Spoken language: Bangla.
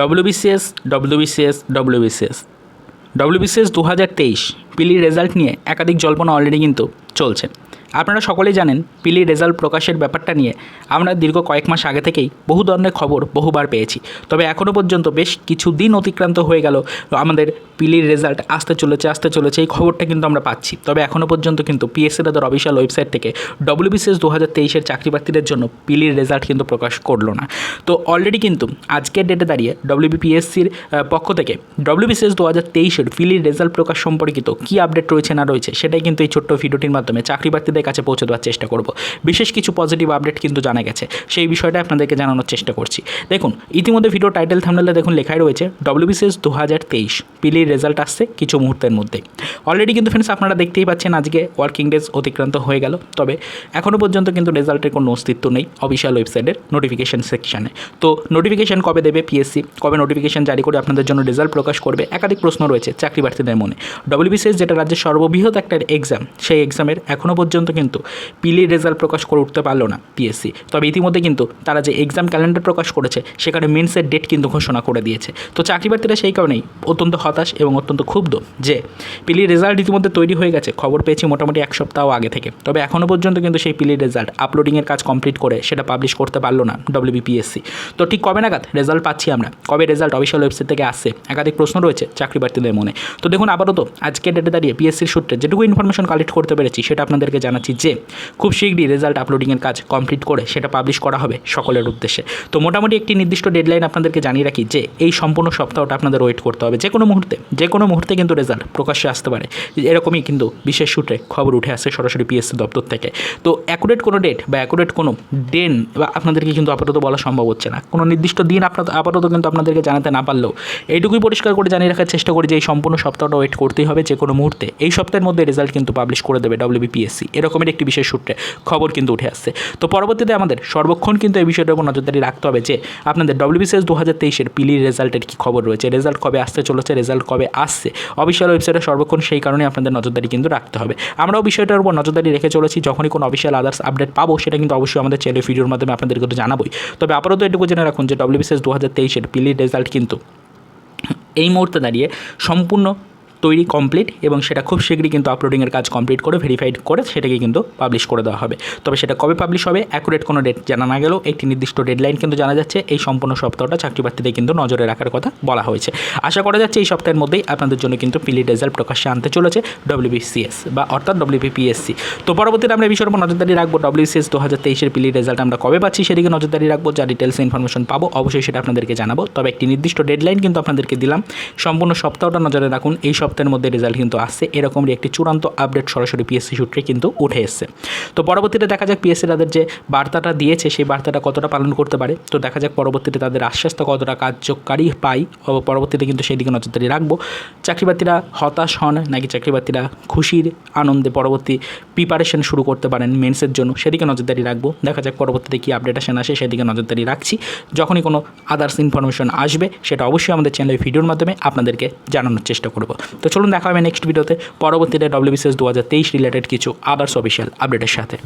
ডব্লিউবিসিএস ডব্লিউবিসিএস ডব্লিউবিসিএস ডব্লিউবিসিএস দু হাজার তেইশ পিলির রেজাল্ট নিয়ে একাধিক জল্পনা অলরেডি কিন্তু চলছে। আপনারা সকলেই জানেন পিলির রেজাল্ট প্রকাশের ব্যাপারটা নিয়ে আমরা দীর্ঘ কয়েক মাস আগে থেকেই বহু ধরনের খবর বহুবার পেয়েছি। তবে এখনও পর্যন্ত বেশ কিছু দিন অতিক্রান্ত হয়ে গেল আমাদের পিলির রেজাল্ট আসতে চলেছে আসতে চলেছে, এই খবরটা কিন্তু আমরা পাচ্ছি। তবে এখনও পর্যন্ত কিন্তু পিএসসি তাদের অফিসিয়াল ওয়েবসাইট থেকে ডব্লিউবিসিএস দু হাজার তেইশের চাকরি প্রার্থীদের জন্য পিলির রেজাল্ট কিন্তু প্রকাশ করল না। তো অলরেডি কিন্তু আজকের ডেটে দাঁড়িয়ে ডব্লিউবিপিএসসির পক্ষ থেকে ডব্লিউবিসিএস দু হাজার তেইশের পিলির রেজাল্ট প্রকাশ সম্পর্কিত কী আপডেট রয়েছে না রয়েছে সেটাই কিন্তু এই ছোট্ট ভিডিওটির মাধ্যমে চাকরি প্রার্থীদের কাছে পৌঁছে দেওয়ার চেষ্টা করব। বিশেষ কিছু পজিটিভ আপডেট কিন্তু জানা গেছে। সেই বিষয়টা আপনাদেরকে জানানোর চেষ্টা করছি। দেখুন, ইতিমধ্যে ভিডিও টাইটেল থামলে দেখুন লেখাই রয়েছে ডব্লিউবিসিএস দু হাজার তেইশ পিলির রেজাল্ট আসছে কিছু মুহূর্তের মধ্যে। অলরেডি কিন্তু ফ্রেন্ডস আপনারা দেখতেই পাচ্ছেন আজকে ওয়ার্কিং ডেজ অতিক্রান্ত হয়ে গেল। তবে এখনও পর্যন্ত কিন্তু রেজাল্টের কোনো অস্তিত্ব নেই অফিসিয়াল ওয়েবসাইটের নোটিফিকেশন সেকশানে তো নোটিফিকেশন কবে দেবে পিএসসি কবে নোটিফিকেশন জারি করে আপনাদের জন্য রেজাল্ট প্রকাশ করবে? একাধিক প্রশ্ন রয়েছে চাকরি প্রার্থীদের মনে। ডব্লিউবিসিএস যেটা রাজ্যের সর্ববৃহৎ একটা এক্সাম সেই এক্সামের এখনও পর্যন্ত কিন্তু পিলির রেজাল্ট প্রকাশ করে উঠতে পারল না পিএসসি তবে ইতিমধ্যে কিন্তু তারা যে এক্সাম ক্যালেন্ডার প্রকাশ করেছে, সেখানে মেন্সের ডেট কিন্তু ঘোষণা করে দিয়েছে। তো চাকরি প্রার্থীরা সেই কারণেই অত্যন্ত হতাশ এবং অত্যন্ত ক্ষুব্ধ যে পিলির রেজাল্ট ইতিমধ্যে তৈরি হয়ে গেছে, খবর পেয়েছি মোটামুটি এক সপ্তাহ আগে থেকে। তবে এখনও পর্যন্ত কিন্তু সেই পিলির রেজাল্ট আপলোডিংয়ের কাজ কমপ্লিট করে সেটা পাবলিশ করতে পারল না ডব্লিউবিপিএসসি তো ঠিক কবে নাগাদ রেজাল্ট পাচ্ছি আমরা? কবে রেজাল্ট অফিসিয়াল ওয়েবসাইট থেকে আসছে? একাধিক প্রশ্ন রয়েছে চাকরি প্রার্থীদের মনে। তো দেখুন আপাতত আজকে ডেটে দাঁড়িয়ে পিএসসির সূত্রে যেটুকু ইনফরমেশন কালেক্ট করতে পেরেছি, সেটা আপনাদেরকে জানাচ্ছি। যে খুব শীঘ্রই রেজাল্ট আপলোডিংয়ের কাজ কমপ্লিট করে সেটা পাবলিশ করা হবে সকলের উদ্দেশ্যে। তো মোটামুটি একটি নির্দিষ্ট ডেডলাইন আপনাদেরকে জানিয়ে রাখি যে এই সম্পূর্ণ সপ্তাহটা আপনাদের ওয়েট করতে হবে। যে কোনো মুহূর্তে যে কোনো মুহূর্তে কিন্তু রেজাল্ট প্রকাশ্যে আসতে পারে। এরকমই কিন্তু বিশেষ সূত্রে খবর উঠে আসছে সরাসরি পিএসসি দপ্তর থেকে। তো অ্যাকুরেট কোনো ডেট বা অ্যাকুরেট কোনো ডেন বা আপনাদেরকে কিন্তু আপাতত বলা সম্ভব হচ্ছে না। কোনো নির্দিষ্ট দিন আপনার আপাতত কিন্তু আপনাদেরকে জানাতে না পারলেও এইটুকুই পরিষ্কার করে জানিয়ে রাখার চেষ্টা করি যে এই সম্পূর্ণ সপ্তাহটা ওয়েট করতেই হবে। যে কোনো মুহূর্তে, এই সপ্তাহের মধ্যে রেজাল্ট কিন্তু পাবলিশ করে দেবে ডব্লিউবিপিএসসি এরকমের একটি বিশেষ সূত্রে খবর কিন্তু উঠে আসছে। তো পরবর্তীতে আমাদের সর্বক্ষণ কিন্তু এই বিষয়টার উপর নজরদারি রাখতে হবে যে, আপনাদের ডব্লিউবিসিএস দু হাজার তেইশের পিলির রেজাল্টের কী খবর রয়েছে, রেজাল্ট কবে আসতে চলেছে, রেজাল্ট কবে আসছে? অফিসিয়াল ওয়েবসাইটে সর্বক্ষণ সেই কারণে আপনাদের নজরদারি কিন্তু রাখতে হবে। আমরাও বিষয়টার উপর নজরদারি রেখে চলেছি, যখনই কোনো অফিসিয়াল আদার্স আপডেট পাবো, সেটা কিন্তু অবশ্যই আমাদের চ্যানেল ভিডিওর মাধ্যমে আপনাদেরকে তো জানাবোই। তবে আপাতত এটুকু জেনে রাখুন যে ডব্লিউবিসিএস দু হাজার তেইশের পিলির রেজাল্ট কিন্তু এই মুহূর্তে দাঁড়িয়ে সম্পূর্ণ তৈরি কমপ্লিট এবং সেটা খুব শীঘ্রই কিন্তু আপলোডিংয়ের কাজ কমপ্লিট করে ভেরিফাইড করে সেটাকে কিন্তু পাবলিশ করে দেওয়া হবে। তবে সেটা কবে পাবলিশ হবে অ্যাকুরেট কোনো ডেট জানা না গেলেও একটি নির্দিষ্ট ডেডলাইন কিন্তু জানা যাচ্ছে। এই সম্পূর্ণ সপ্তাহটা চাকরি প্রার্থীদের কিন্তু নজরে রাখার কথা বলা হয়েছে। আশা করা যাচ্ছে এই সপ্তাহের মধ্যেই আপনাদের জন্য কিন্তু পিলি রেজাল্ট প্রকাশ্যে আনতে চলেছে ডব্লিউবিসিএস বা অর্থাৎ ডব্লিউবিপিএসসি তো পরবর্তীতে আমরা এই বিষয়ের উপর নজরদারি রাখব। ডব্লিউসিএস দু হাজার তেইশের পিলি রেজাল্ট আমরা কবে পাচ্ছি সেদিকে নজরদারি রাখব। যা ডিটেলস ইনফরমেশন পাবো, অবশ্যই সেটা আপনাদেরকে জানাব। তবে একটি নির্দিষ্ট ডেডলাইন কিন্তু আপনাদেরকে দিলাম। সম্পূর্ণ সপ্তাহটা নজরে রাখুন। এই সপ্তাহের মধ্যে রেজাল্ট কিন্তু আসছে। এরকমই একটি চূড়ান্ত আপডেট সরাসরি পিএসসি সূত্রে কিন্তু উঠে এসছে। তো পরবর্তীতে দেখা যাক পিএসসি তাদের যে বার্তাটা দিয়েছে, সেই বার্তাটা কতটা পালন করতে পারে। তো দেখা যাক পরবর্তীতে তাদের আশ্বাসটা কতটা কার্যকারী পাই। পরবর্তীতে কিন্তু সেই দিকে নজরদারি রাখব। চাকরিপ্রার্থীরা হতাশ হন, নাকি চাকরিপ্রার্থীরা খুশির আনন্দে পরবর্তী প্রিপারেশন শুরু করতে পারেন মেন্সের জন্য? সেদিকে নজরদারি রাখব। দেখা যাক পরবর্তীতে কী আপডেটেশন আসে সেদিকে নজরদারি রাখছি। যখনই কোনো আদার্স ইনফরমেশন আসবে, সেটা অবশ্যই আমাদের চ্যানেলের ভিডিওর মাধ্যমে আপনাদেরকে জানানোর চেষ্টা করব। তো চলুন দেখা হবে নেক্সট ভিডিওতে পরবর্তীতে ডব্লিউবিসিএস দু হাজার তেইশ রিলেটেড কিছু আদার্স অফিসিয়াল আপডেটের সাথে।